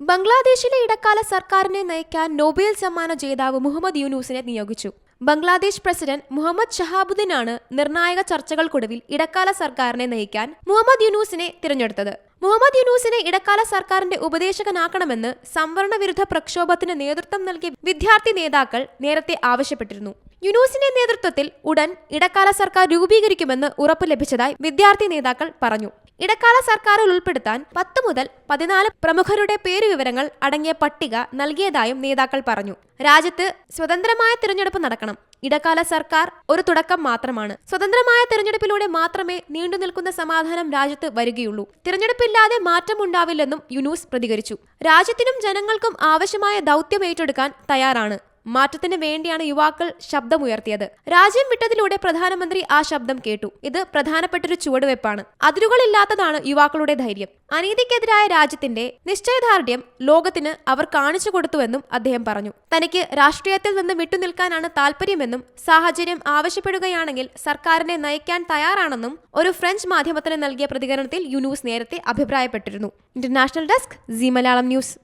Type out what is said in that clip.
ബംഗ്ലാദേശിലെ ഇടക്കാല സർക്കാരിനെ നയിക്കാൻ നൊബേൽ സമ്മാന ജേതാവ് മുഹമ്മദ് യൂനൂസിനെ നിയോഗിച്ചു. ബംഗ്ലാദേശ് പ്രസിഡന്റ് മുഹമ്മദ് ഷഹാബുദ്ദീനാണ് നിർണായക ചർച്ചകൾക്കൊടുവിൽ ഇടക്കാല സർക്കാരിനെ നയിക്കാൻ മുഹമ്മദ് യൂനൂസിനെ തിരഞ്ഞെടുത്തത്. മുഹമ്മദ് യൂനൂസിനെ ഇടക്കാല സർക്കാരിന്റെ ഉപദേശകനാക്കണമെന്ന് സംവരണ വിരുദ്ധ പ്രക്ഷോഭത്തിന് നേതൃത്വം നൽകിയ വിദ്യാർത്ഥി നേതാക്കൾ നേരത്തെ ആവശ്യപ്പെട്ടിരുന്നു. യുനൂസിന്റെ നേതൃത്വത്തിൽ ഉടൻ ഇടക്കാല സർക്കാർ രൂപീകരിക്കുമെന്ന് ഉറപ്പ് ലഭിച്ചതായി വിദ്യാർത്ഥി നേതാക്കൾ പറഞ്ഞു. ഇടക്കാല സർക്കാരിൽ ഉൾപ്പെടുത്താൻ പത്ത് മുതൽ പതിനാല് പ്രമുഖരുടെ പേരുവിവരങ്ങൾ അടങ്ങിയ പട്ടിക നൽകിയതായും നേതാക്കൾ പറഞ്ഞു. രാജ്യത്ത് സ്വതന്ത്രമായ തിരഞ്ഞെടുപ്പ് നടക്കണം. ഇടക്കാല സർക്കാർ ഒരു തുടക്കം മാത്രമാണ്. സ്വതന്ത്രമായ തിരഞ്ഞെടുപ്പിലൂടെ മാത്രമേ നീണ്ടു നിൽക്കുന്ന സമാധാനം രാജ്യത്ത് വരികയുള്ളൂ. തിരഞ്ഞെടുപ്പില്ലാതെ മാറ്റമുണ്ടാവില്ലെന്നും യുനൂസ് പ്രതികരിച്ചു. രാജ്യത്തിനും ജനങ്ങൾക്കും ആവശ്യമായ ദൗത്യം ഏറ്റെടുക്കാൻ തയ്യാറാണ്. മാറ്റത്തിന് വേണ്ടിയാണ് യുവാക്കൾ ശബ്ദമുയർത്തിയത്. രാജ്യം വിട്ടതിലൂടെ പ്രധാനമന്ത്രി ആ ശബ്ദം കേട്ടു. ഇത് പ്രധാനപ്പെട്ടൊരു ചുവടുവെപ്പാണ്. അതിരുകളില്ലാത്തതാണ് യുവാക്കളുടെ ധൈര്യം. അനീതിക്കെതിരായ രാജ്യത്തിന്റെ നിശ്ചയദാർഢ്യം ലോകത്തിന് അവർ കാണിച്ചു കൊടുത്തുവെന്നും അദ്ദേഹം പറഞ്ഞു. തനിക്ക് രാഷ്ട്രീയത്തിൽ നിന്ന് വിട്ടുനിൽക്കാനാണ് താല്പര്യമെന്നും സാഹചര്യം ആവശ്യപ്പെടുകയാണെങ്കിൽ സർക്കാരിനെ നയിക്കാൻ തയ്യാറാണെന്നും ഒരു ഫ്രഞ്ച് മാധ്യമത്തിന് നൽകിയ പ്രതികരണത്തിൽ യുനൂസ് നേരത്തെ അഭിപ്രായപ്പെട്ടിരുന്നു. International desk Zee Malayalam news.